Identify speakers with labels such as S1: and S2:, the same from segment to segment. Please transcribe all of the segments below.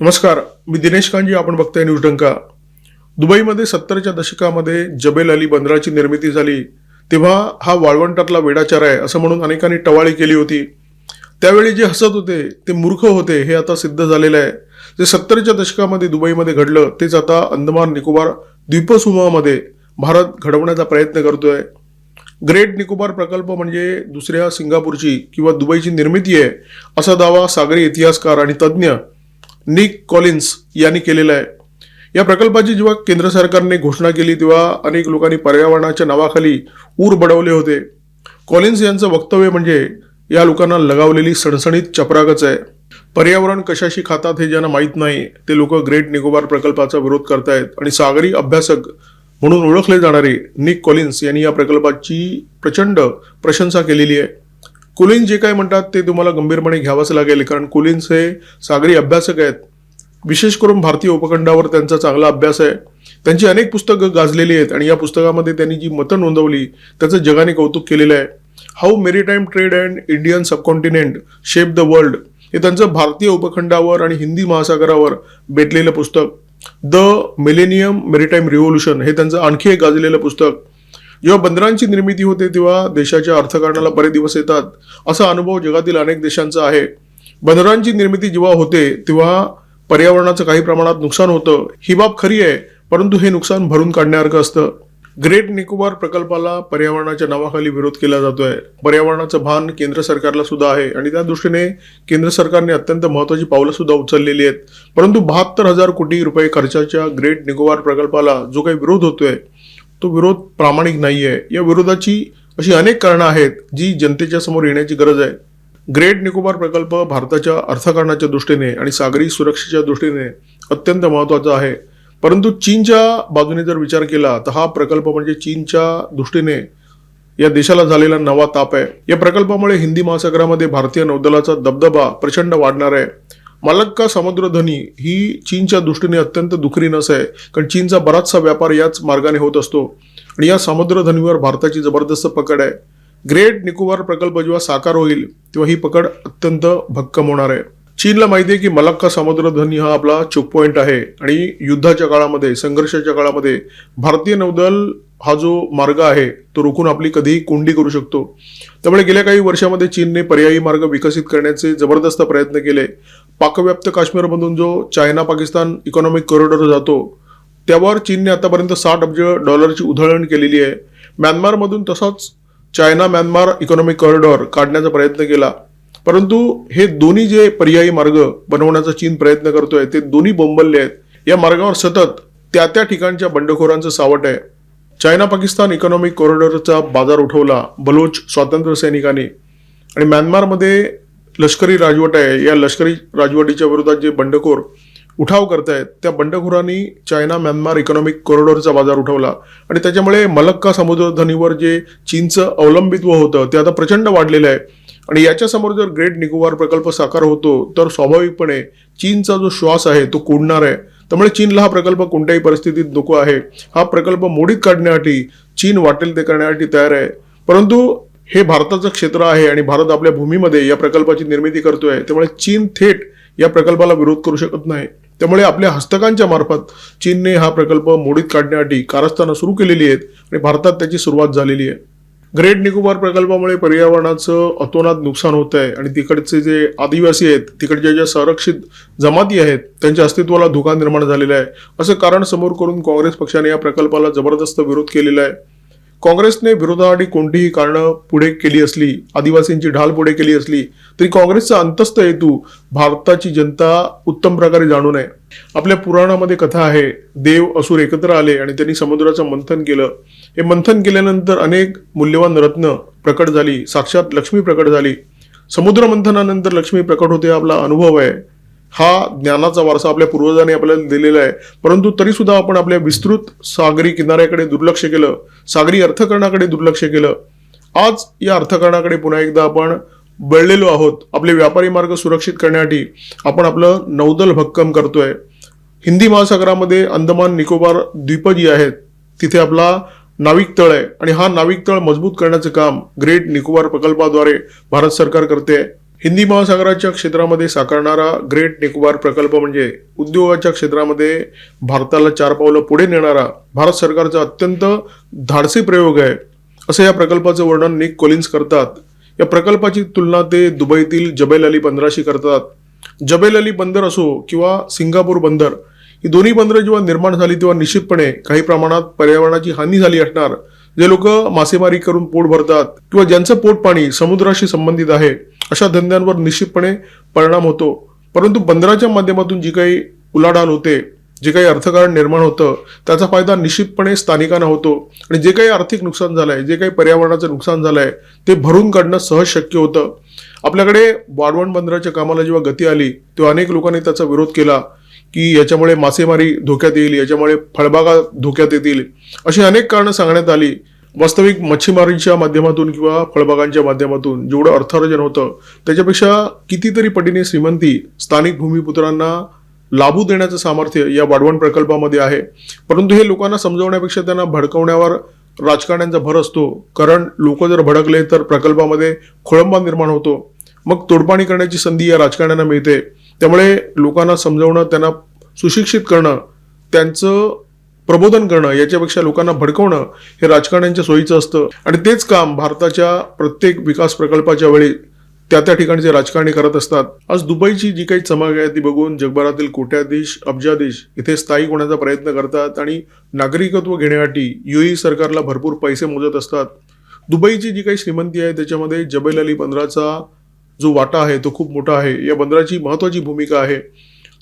S1: नमस्कार मी दिनेश कांजी आपण बघताय न्यूज डंका. दुबईमध्ये सत्तरच्या दशकामध्ये जबेल अली बंदराची निर्मिती झाली. तेव्हा हा वाळवंटातला वेडाचार आहे असं म्हणून अनेकांनी टवाळी केली होती. त्यावेळी जे हसत होते ते मूर्ख होते हे आता सिद्ध झालेलं आहे. जे सत्तरच्या दशकामध्ये दुबईमध्ये घडलं तेच आता अंदमान निकोबार द्वीपसमूहामध्ये भारत घडवण्याचा प्रयत्न करतोय. ग्रेट निकोबार प्रकल्प म्हणजे दुसऱ्या सिंगापूरची किंवा दुबईची निर्मिती आहे असा दावा सागरी इतिहासकार आणि तज्ज्ञ निक कॉलिन्स यांनी केलेलं आहे. या प्रकल्पाची जेव्हा केंद्र सरकारने घोषणा केली तेव्हा अनेक लोकांनी पर्यावरणाच्या नावाखाली ऊर बडवले होते. कॉलिन्स यांचं वक्तव्य म्हणजे या लोकांना लगावलेली सणसणीत चपराकच आहे. पर्यावरण कशाशी खातात हे ज्यांना माहीत नाही ते लोक ग्रेट निकोबार प्रकल्पाचा विरोध करतायत. आणि सागरी अभ्यासक म्हणून ओळखले जाणारे निक कॉलिन्स यांनी या प्रकल्पाची प्रचंड प्रशंसा केलेली आहे. कुलीन जे काय म्हणतात ते तुम्हाला गंभीरपणे घ्यावंच लागेल कारण कुलीन्स हे सागरी अभ्यासक आहेत. विशेष करून भारतीय उपखंडावर त्यांचा चांगला अभ्यास आहे. त्यांची अनेक पुस्तकं गाजलेली आहेत आणि या पुस्तकामध्ये त्यांनी जी मतं नोंदवली त्याचं जगाने कौतुक केलेलं आहे. How maritime trade and Indian subcontinent shape the world हे त्यांचं भारतीय उपखंडावर आणि हिंदी महासागरावर भेटलेलं पुस्तक. द मिलेनियम मेरीटाईम रिव्होल्युशन हे त्यांचं आणखी एक गाजलेलं पुस्तक. जेव्हा बंदरांची निर्मिती होते तेव्हा देशाच्या अर्थकारणाला बरे दिवस येतात. असा अनुभव जगातील अनेक देशांचा आहे. बंदरांची निर्मिती जेव्हा होते तेव्हा पर्यावरणाचं काही प्रमाणात नुकसान होतं. ही बाब खरी आहे परंतु हे नुकसान भरून काढण्यासारखं असतं. ग्रेट निकोबार प्रकल्पाला पर्यावरणाच्या नावाखाली विरोध केला जातोय. पर्यावरणाचं भान केंद्र सरकारला सुद्धा आहे आणि त्या दृष्टीने केंद्र सरकारने अत्यंत महत्वाची पावलं सुद्धा उचललेली आहेत. परंतु बहात्तर हजार कोटी रुपये खर्चाच्या ग्रेट निकोबार प्रकल्पाला जो काही विरोध होतोय तो विरोध प्रामाणिक नाही आहे या विरोधाची अशी अनेक कारणं आहेत जी जनतेच्या समोर येण्याची गरज आहे. ग्रेट निकोबार प्रकल्प भारताच्या अर्थकारणाच्या दृष्टीने आणि सागरी सुरक्षेच्या दृष्टीने अत्यंत महत्त्वाचा आहे. परंतु चीनच्या बाजूने जर विचार केला तर हा प्रकल्प म्हणजे चीनच्या दृष्टीने या देशाला झालेला नवा ताप आहे. या प्रकल्पामुळे हिंदी महासागरामध्ये भारतीय नौदलाचा दबदबा प्रचंड वाढणार आहे. मलक्का समुद्रधनी ही चीनच्या दृष्टीने अत्यंत दुखरी नस आहे कारण चीनचा बराचसा व्यापार याच मार्गाने होत असतो. आणि या समुद्रधनीवर भारताची जबरदस्त पकड आहे. ग्रेट निकोबार प्रकल्प जेव्हा साकार होईल तेव्हा ही पकड अत्यंत भक्कम होणार आहे. चीनला माहिती आहे की मलक्का समुद्रधनी हा आपला चोक पॉईंट आहे. आणि युद्धाच्या काळामध्ये संघर्षाच्या काळामध्ये भारतीय नौदल हा जो मार्ग आहे तो रोखून आपली कधीही कोंडी करू शकतो. त्यामुळे गेल्या काही वर्षामध्ये चीनने पर्यायी मार्ग विकसित करण्याचे जबरदस्त प्रयत्न केले. पाकव्याप्त काश्मीरमधून जो चायना पाकिस्तान इकॉनॉमिक कॉरिडॉर जातो त्यावर चीनने आतापर्यंत साठ अब्ज डॉलरची उधळण केलेली आहे. म्यानमारमधून तसाच चायना म्यानमार इकॉनॉमिक कॉरिडॉर काढण्याचा प्रयत्न केला. परंतु हे दोन्ही जे पर्यायी मार्ग बनवण्याचा चीन प्रयत्न करतोय ते दोन्ही बोंबलले आहेत. या मार्गावर सतत त्या त्या ठिकाणच्या बंडखोरांचं सावट आहे. चायना पाकिस्तान इकॉनॉमिक कॉरिडॉरचा बाजार उठवला बलोच स्वातंत्र्य सैनिकांनी. आणि म्यानमारमध्ये लष्करी राजवट आहे. या लष्करी राजवटीच्या विरोधात जे बंडखोर उठाव करतायत त्या बंडखोरांनी चायना म्यानमार इकॉनॉमिक कॉरिडॉरचा बाजार उठवला. आणि त्याच्यामुळे मलक्का समुद्रधनीवर जे चीनचं अवलंबित्व होतं ते आता प्रचंड वाढलेलं आहे. आणि याच्यासमोर जर ग्रेट निकोबार प्रकल्प साकार होतो तर स्वाभाविकपणे चीनचा जो श्वास आहे तो कोडणार आहे. त्यामुळे चीनला हा प्रकल्प कोणत्याही परिस्थितीत नको आहे. हा प्रकल्प मोडीत काढण्यासाठी चीन वाटेल ते करण्यासाठी तयार आहे. परंतु हे भारताचं क्षेत्र आहे आणि भारत आपल्या भूमीमध्ये या प्रकल्पाची निर्मिती करतोय त्यामुळे चीन थेट या प्रकल्पाला विरोध करू शकत नाही. त्यामुळे आपल्या हस्तकांच्या मार्फत चीनने हा प्रकल्प मोडीत काढण्यासाठी कारस्थानं सुरू केलेली आहेत आणि भारतात त्याची सुरुवात झालेली आहे. ग्रेट निकोबार प्रकल्पामुळे पर्यावरणाचं अतोनात नुकसान होत आहे आणि तिकडचे जे आदिवासी आहेत तिकडच्या ज्या संरक्षित जमाती आहेत त्यांच्या अस्तित्वाला धोका निर्माण झालेला आहे. असं कारण समोर करून काँग्रेस पक्षाने या प्रकल्पाला जबरदस्त विरोध केलेला आहे. काँग्रेसने विरोधासाठी कोणतीही कारणं पुढे केली असली आदिवासींची ढाल पुढे केली असली तरी काँग्रेसचा अंतस्थ हेतू भारताची जनता उत्तम प्रकारे जाणू नये आपल्या पुराणामध्ये कथा आहे देव असुर एकत्र आले आणि त्यांनी समुद्राचं मंथन केलं. हे मंथन केल्यानंतर अनेक मूल्यवान रत्न प्रकट झाली साक्षात लक्ष्मी प्रकट झाली. समुद्र मंथनानंतर लक्ष्मी प्रकट होते आपला अनुभव आहे. हा ज्ञानाचा वारसा आपल्या पूर्वजांनी आपल्याला दिलेला आहे. परंतु तरी सुद्धा आपण आपल्या विस्तृत सागरी किनाऱ्याकडे दुर्लक्ष केलं सागरी अर्थकारणाकडे दुर्लक्ष केलं. आज या अर्थकारणाकडे पुन्हा एकदा आपण बळलेलो आहोत. आपले व्यापारी मार्ग सुरक्षित करण्यासाठी आपण आपलं नौदल भक्कम करतोय. हिंदी महासागरामध्ये अंदमान निकोबार द्वीप जी आहेत तिथे आपला नाविक तळ आहे. आणि हा नाविक तळ मजबूत करण्याचं काम ग्रेट निकोबार प्रकल्पाद्वारे भारत सरकार करते. हिंदी महासागराच्या क्षेत्रामध्ये साकारणारा ग्रेट निकोबार प्रकल्प म्हणजे उद्योगाच्या क्षेत्रामध्ये भारताला चार पावलं पुढे नेणारा भारत सरकारचा अत्यंत धाडसी प्रयोग आहे. असं या प्रकल्पाचं वर्णन निक कोलिन्स करतात. या प्रकल्पाची तुलना ते दुबईतील जबेल अली बंदराशी करतात. जबेल अली बंदर असो किंवा सिंगापूर बंदर ही दोन्ही बंदरं जेव्हा निर्माण झाली तेव्हा निश्चितपणे काही प्रमाणात पर्यावरणाची हानी झाली असणार. जे लोक मासेमारी करून पोट भरतात किंवा ज्यांचं पोट पाणी समुद्राशी संबंधित आहे अशा धंद्यांवर निश्चितपणे परिणाम होतो. परंतु बंदराच्या माध्यमातून जी काही उलाढाल होते जे काही अर्थकारण निर्माण होतं त्याचा फायदा निश्चितपणे स्थानिकांना होतो. आणि जे काही आर्थिक नुकसान झालं आहे जे काही पर्यावरणाचं नुकसान झालं आहे ते भरून काढणं सहज शक्य होतं. आपल्याकडे वाढवण बंदराच्या कामाला जेव्हा गती आली तेव्हा अनेक लोकांनी त्याचा विरोध केला की याच्यामुळे मासेमारी धोक्यात येईल याच्यामुळे फळबागा धोक्यात येतील. अशी अनेक कारणं सांगण्यात आली. वास्तविक मच्छीमारीच्या माध्यमातून किंवा फळबागांच्या माध्यमातून जेवढं अर्थार्जन होतं त्याच्यापेक्षा कितीतरी पटीने श्रीमंती स्थानिक भूमिपुत्रांना लाभू देण्याचं सामर्थ्य या वाढवण प्रकल्पामध्ये आहे. परंतु हे लोकांना समजवण्यापेक्षा त्यांना भडकवण्यावर राजकारण्यांचा भर असतो. कारण लोक जर भडकले तर प्रकल्पामध्ये खोळंबा निर्माण होतो. मग तोडपाणी करण्याची संधी या राजकारण्यांना मिळते. त्यामुळे लोकांना समजवणं त्यांना सुशिक्षित करणं त्यांचं प्रबोधन करणं याच्यापेक्षा लोकांना भडकवणं हे राजकारण्यांच्या सोयीचं असतं. आणि तेच काम भारताच्या प्रत्येक विकास प्रकल्पाच्या वेळी त्या त्या ठिकाणचे राजकारणी करत असतात. आज दुबईची जी काही चमक आहे ती बघून जगभरातील कोट्याधीश अब्जाधीश इथे स्थायिक होण्याचा प्रयत्न करतात आणि नागरिकत्व घेण्यासाठी युई सरकारला भरपूर पैसे मोजत असतात. दुबईची जी काही श्रीमंती आहे त्याच्यामध्ये जबेल अली बंदराचा जो वाटा आहे तो खूप मोठा आहे. या बंदराची महत्वाची भूमिका आहे.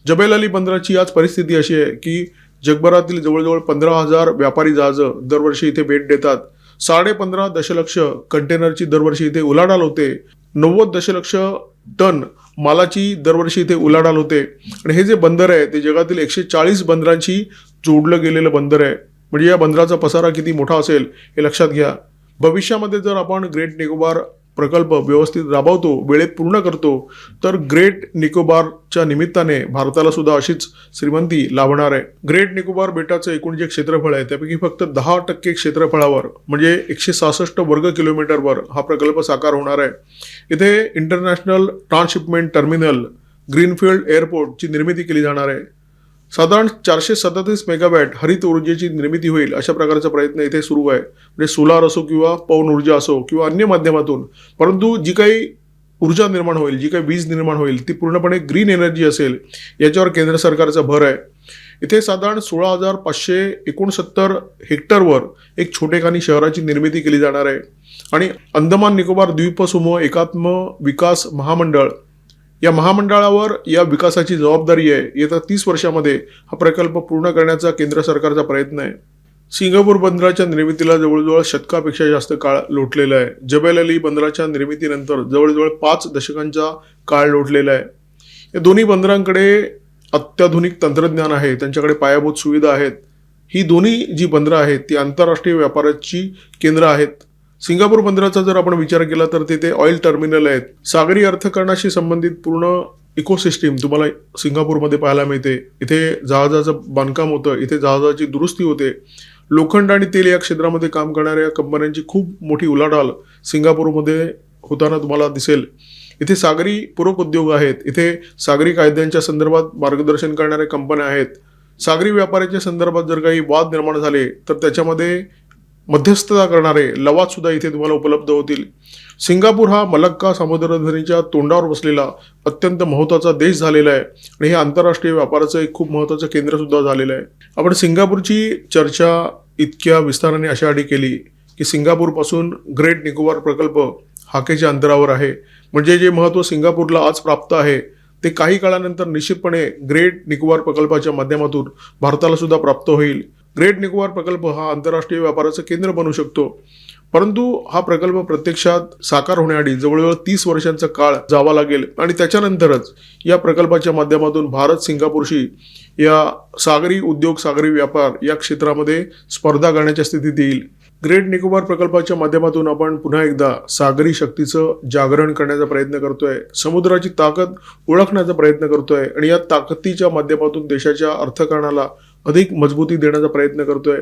S1: जबेल अली बंदराची आज परिस्थिती अशी आहे की जगभरातील जवळजवळ पंधरा हजार व्यापारी जहाजं दरवर्षी इथे भेट देतात. साडे पंधरा दशलक्ष कंटेनरची दरवर्षी इथे उलाढाल होते. नव्वद दशलक्ष टन मालाची दरवर्षी इथे उलाढाल होते. आणि हे जे बंदर आहे ते जगातील एकशे चाळीस बंदरांशी जोडलं गेलेलं बंदर आहे. म्हणजे या बंदराचा पसारा किती मोठा असेल हे लक्षात घ्या. भविष्यामध्ये जर आपण ग्रेट निकोबार प्रकल्प व्यवस्थित राबवतो वेळेत पूर्ण करतो तर ग्रेट निकोबारच्या निमित्ताने भारताला सुद्धा अशीच श्रीमंती लाभणार आहे. ग्रेट निकोबार बेटाचं एकूण जे क्षेत्रफळ आहे त्यापैकी फक्त दहा टक्के क्षेत्रफळावर म्हणजे एकशे सहासष्ट वर्ग किलोमीटरवर हा प्रकल्प साकार होणार आहे. इथे इंटरनॅशनल ट्रान्सशिपमेंट टर्मिनल ग्रीनफील्ड एअरपोर्टची निर्मिती केली जाणार आहे. साधारण चारशे सदतीस मेगावॅट हरित ऊर्जेची निर्मिती होईल अशा प्रकारचा प्रयत्न इथे सुरू आहे. म्हणजे सोलार असो किंवा पवन ऊर्जा असो किंवा अन्य माध्यमातून. परंतु जी काही ऊर्जा निर्माण होईल जी काही वीज निर्माण होईल ती पूर्णपणे ग्रीन एनर्जी असेल याच्यावर केंद्र सरकारचा भर आहे. इथे साधारण सोळा हजार पाचशे एकोणसत्तर हेक्टरवर एक छोटेखानी शहराची निर्मिती केली जाणार आहे. आणि अंदमान निकोबार द्वीपसमूह एकात्म विकास महामंडळ या महामंडळावर या विकासाची जबाबदारी आहे. येत्या तीस वर्षामध्ये हा प्रकल्प पूर्ण करण्याचा केंद्र सरकारचा प्रयत्न आहे. सिंगापूर बंदराच्या निर्मितीला जवळजवळ शतकापेक्षा जास्त काळ लोटलेला आहे. जबेल अली बंदराच्या निर्मितीनंतर जवळजवळ पाच दशकांचा काळ लोटलेला आहे. या दोन्ही बंदरांकडे अत्याधुनिक तंत्रज्ञान आहे. त्यांच्याकडे पायाभूत सुविधा आहेत. ही दोन्ही जी बंदरं आहेत ती आंतरराष्ट्रीय व्यापाराची केंद्र आहेत. सिंगापूर बंदराचा जर आपण विचार केला तर तिथे ऑइल टर्मिनल आहेत. सागरी अर्थकारणाशी संबंधित पूर्ण इकोसिस्टीम तुम्हाला सिंगापूरमध्ये पाहायला मिळते. इथे जहाजाचं बांधकाम होतं इथे जहाजाची दुरुस्ती होते. लोखंड आणि तेल या क्षेत्रामध्ये काम करणाऱ्या कंपन्यांची खूप मोठी उलाढाल सिंगापूरमध्ये होताना तुम्हाला दिसेल. इथे सागरी पूरक उद्योग आहेत. इथे सागरी कायद्यांच्या संदर्भात मार्गदर्शन करणाऱ्या कंपन्या आहेत. सागरी व्यापाराच्या संदर्भात जर काही वाद निर्माण झाले तर त्याच्यामध्ये मध्यस्थता करणारे लवाद सुद्धा इथे तुम्हाला उपलब्ध होतील. सिंगापूर हा मलक्का समुद्रधनीच्या तोंडावर बसलेला अत्यंत महत्त्वाचा देश झालेला आहे आणि हे आंतरराष्ट्रीय व्यापाराचं एक खूप महत्त्वाचं केंद्र सुद्धा झालेलं आहे. आपण सिंगापूरची चर्चा इतक्या विस्ताराने अशा आधी केली की सिंगापूरपासून ग्रेट निकोबार प्रकल्प हाकेच्या अंतरावर आहे. म्हणजे जे महत्त्व सिंगापूरला आज प्राप्त आहे ते काही काळानंतर निश्चितपणे ग्रेट निकोबार प्रकल्पाच्या माध्यमातून भारताला सुद्धा प्राप्त होईल. ग्रेट निकोबार प्रकल्प हा आंतरराष्ट्रीय व्यापाराचं केंद्र बनू शकतो. परंतु हा प्रकल्प प्रत्यक्षात साकार होण्याआधी जवळजवळ तीस वर्षांचा काळ जावा लागेल. आणि त्याच्यानंतरच या प्रकल्पाच्या माध्यमातून भारत सिंगापूरशी या सागरी उद्योग सागरी व्यापार या क्षेत्रामध्ये स्पर्धा करण्याच्या स्थितीत येईल. ग्रेट निकोबार प्रकल्पाच्या माध्यमातून आपण पुन्हा एकदा सागरी शक्तीचं जागरण करण्याचा प्रयत्न करतोय समुद्राची ताकद ओळखण्याचा प्रयत्न करतोय आणि या ताकदीच्या माध्यमातून देशाच्या अर्थकारणाला अधिक मजबूती देण्याचा प्रयत्न करतोय.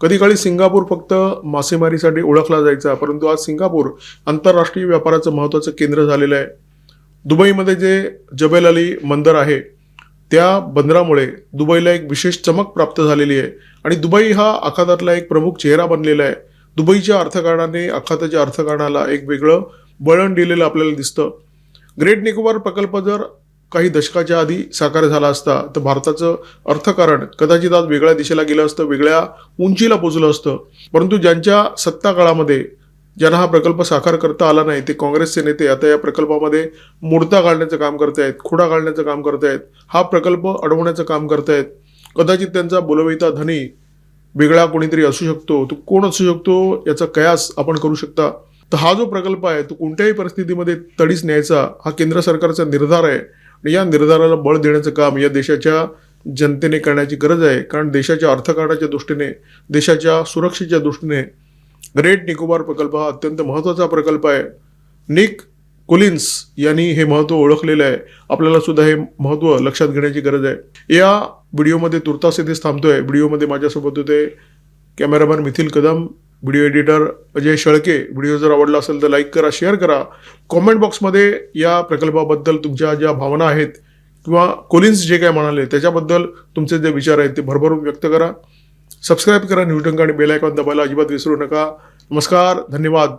S1: कधी काळी सिंगापूर फक्त मासेमारीसाठी ओळखला जायचा परंतु आज सिंगापूर आंतरराष्ट्रीय व्यापाराचं महत्त्वाचं केंद्र झालेलं आहे. दुबईमध्ये जे जबेल अली मंदर आहे त्या बंदरामुळे दुबईला एक विशेष चमक प्राप्त झालेली आहे. आणि दुबई हा आखातातला एक प्रमुख चेहरा बनलेला आहे. दुबईच्या अर्थकारणाने आखाताच्या अर्थकारणाला एक वेगळं बळण दिलेलं आपल्याला दिसतं. ग्रेट निकोबार प्रकल्प जर काही दशकाच्या आधी साकार झाला असता तर भारताचं अर्थकारण कदाचित आज वेगळ्या दिशेला गेलं असतं वेगळ्या उंचीला पोचलं असतं. परंतु ज्यांच्या सत्ता काळामध्ये ज्यांना हा प्रकल्प साकार करता आला नाही ते काँग्रेसचे नेते आता या प्रकल्पामध्ये मूर्ता घालण्याचं काम करतायत खुडा घालण्याचं काम करतायत हा प्रकल्प अडवण्याचं काम करतायत कदाचित त्यांचा बोलविता धनी वेगळा कोणीतरी असू शकतो तो कोण असू शकतो याचा कयास आपण करू शकता. तर हा जो प्रकल्प आहे तो कोणत्याही परिस्थितीमध्ये तडीस न्यायचा हा केंद्र सरकारचा निर्धार आहे. या निर्धाराला बळ देण्याचं काम या देशाच्या जनतेने करण्याची गरज आहे. कारण देशाच्या अर्थकारणाच्या दृष्टीने देशाच्या सुरक्षेच्या दृष्टीने ग्रेट निकोबार प्रकल्प हा अत्यंत महत्त्वाचा प्रकल्प आहे. निक कोलिन्स यांनी हे महत्त्व ओळखलेलं आहे. आपल्याला सुद्धा हे महत्त्व लक्षात घेण्याची गरज आहे. या व्हिडिओमध्ये तुर्तास येथेच थांबतोय. व्हिडिओमध्ये माझ्यासोबत होते cameraman Mithil Kadam. Video editor Ajay Shelke. Video जर आवडला असेल तर लाईक करा शेअर करा. कॉमेंट बॉक्समध्ये या प्रकल्पाबद्दल तुमच्या ज्या भावना आहेत किंवा कोलिन्स जे काय म्हणाले त्याच्याबद्दल तुमचे जे विचार आहेत ते भरभरून व्यक्त करा. सबस्क्राईब करा न्यूटंक आणि बेल आयकॉन दबायला अजिबात विसरू नका. नमस्कार धन्यवाद.